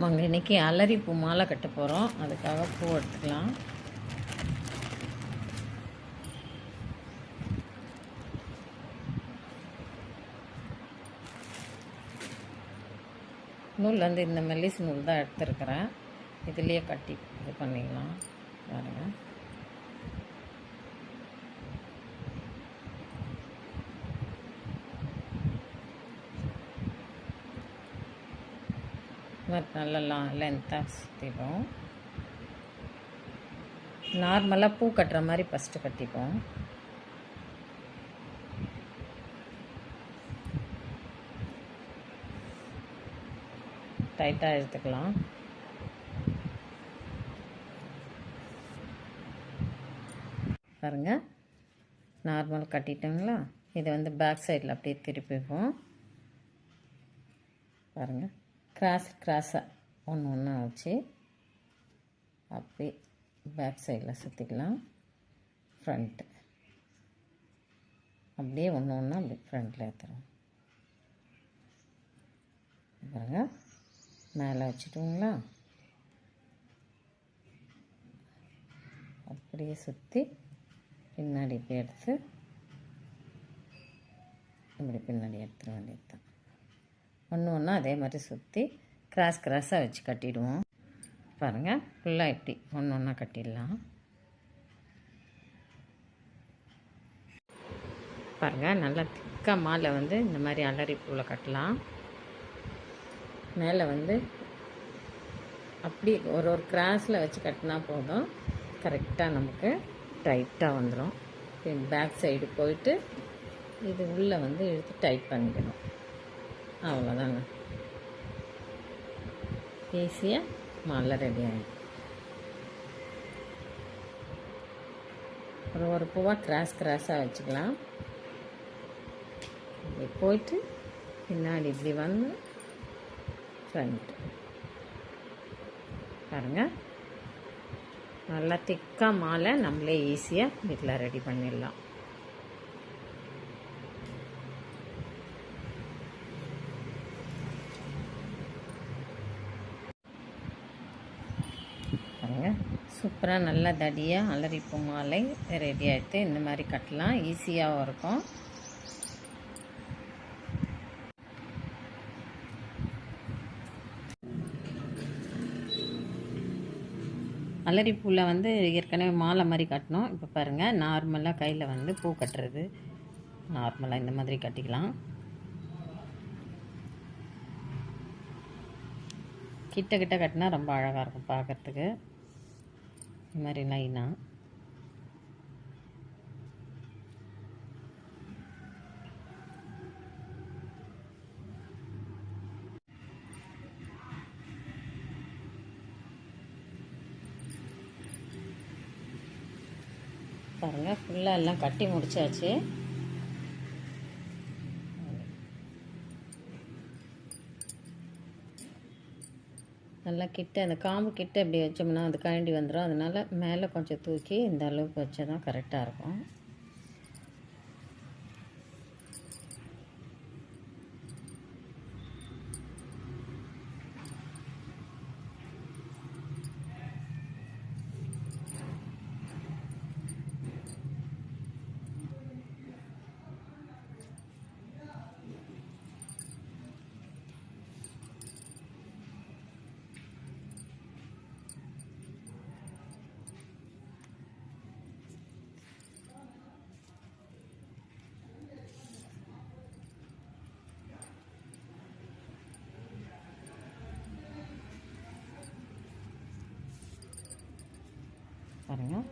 வாங்க இன்னைக்கு அலரி பூ மாலை கட்ட போகிறோம் அதுக்காக பூ எடுத்துக்கலாம். நூல் வந்து இந்த மெல்லிஸ் நூல் தான் எடுத்துருக்கிறேன். இதுலேயே கட்டி இது பண்ணிக்கலாம் பாருங்கள் மாதிரி நல்லா லென்த்தாக சுற்றிடும் நார்மலாக பூ கட்டுற மாதிரி ஃபஸ்ட்டு கட்டிப்போம். டைட்டாக எடுத்துக்கலாம். பாருங்கள் நார்மல் கட்டிட்டோங்களா? இதை வந்து பேக் சைடில் அப்படியே திருப்பிப்போம். பாருங்கள் கிராஸ் கிராஸாக ஒன்று ஒன்றா வச்சு அப்படியே பேக் சைடில் சுற்றிக்கலாம் ஃப்ரண்ட்டு அப்படியே ஒன்று ஒன்றா அப்படி ஃப்ரண்ட்டில் ஏற்றுறோம் பாருங்க. மேலே வச்சுட்டுங்களா? அப்படியே சுற்றி பின்னாடி இப்படி எடுத்து இப்படி பின்னாடி எடுத்துட வேண்டியது தான் ஒன்று ஒன்றா அதே மாதிரி சுற்றி கிராஸ் கிராஸாக வச்சு கட்டிடுவோம். பாருங்கள் ஃபுல்லாக இப்படி ஒன்று ஒன்றா கட்டிடலாம். பாருங்கள் நல்லா திக்காக மாலை வந்து இந்த மாதிரி அலரி பூவில் கட்டலாம். மேலே வந்து அப்படி ஒரு ஒரு கிராஸில் வச்சு கட்டினா போதும். கரெக்டாக நமக்கு டைட்டாக வந்துடும் பேக் சைடு போயிட்டு இது உள்ளே வந்து இழுத்து டைட் பண்ணிக்கணும். அவ்வளோதாங்க ஈஸியாக மாலை ரெடி ஆகிடும் ஒரு ஒரு பூவாக கிராஸ் கிராஸாக வச்சுக்கலாம். இப்படி போயிட்டு பின்னாடி இப்படி வந்து ஃப்ரண்ட் பாருங்கள் நல்லா திக்காக மாலை நம்மளே ஈஸியாக வீட்டில் ரெடி பண்ணிடலாம் பாருங்கள் சூப்பராக நல்லா தடியாக அலரிப்பூ மாலை ரெடி ஆகிட்டு இந்த மாதிரி கட்டலாம். ஈஸியாகவும் இருக்கும். அலரிப்பூவில் வந்து ஏற்கனவே மாலை மாதிரி கட்டணும். இப்போ பாருங்கள் நார்மலாக கையில் வந்து பூ கட்டுறது. நார்மலாக இந்த மாதிரி கட்டிக்கலாம். கிட்ட கிட்ட கட்டினா ரொம்ப அழகாக இருக்கும் பார்க்குறதுக்கு இந்த மாதிரி லைனாக பாருங்கள் ஃபுல்லாக எல்லாம் கட்டி முடிச்சாச்சு. நல்லா கிட்ட அந்த காம்பு கிட்ட இப்படி வச்சோம்னா அது கழண்டி வந்துடும் அதனால் மேலே கொஞ்சம் தூக்கி இந்த அளவுக்கு வச்சா தான் கரெக்டாக இருக்கும். பாருங்கள்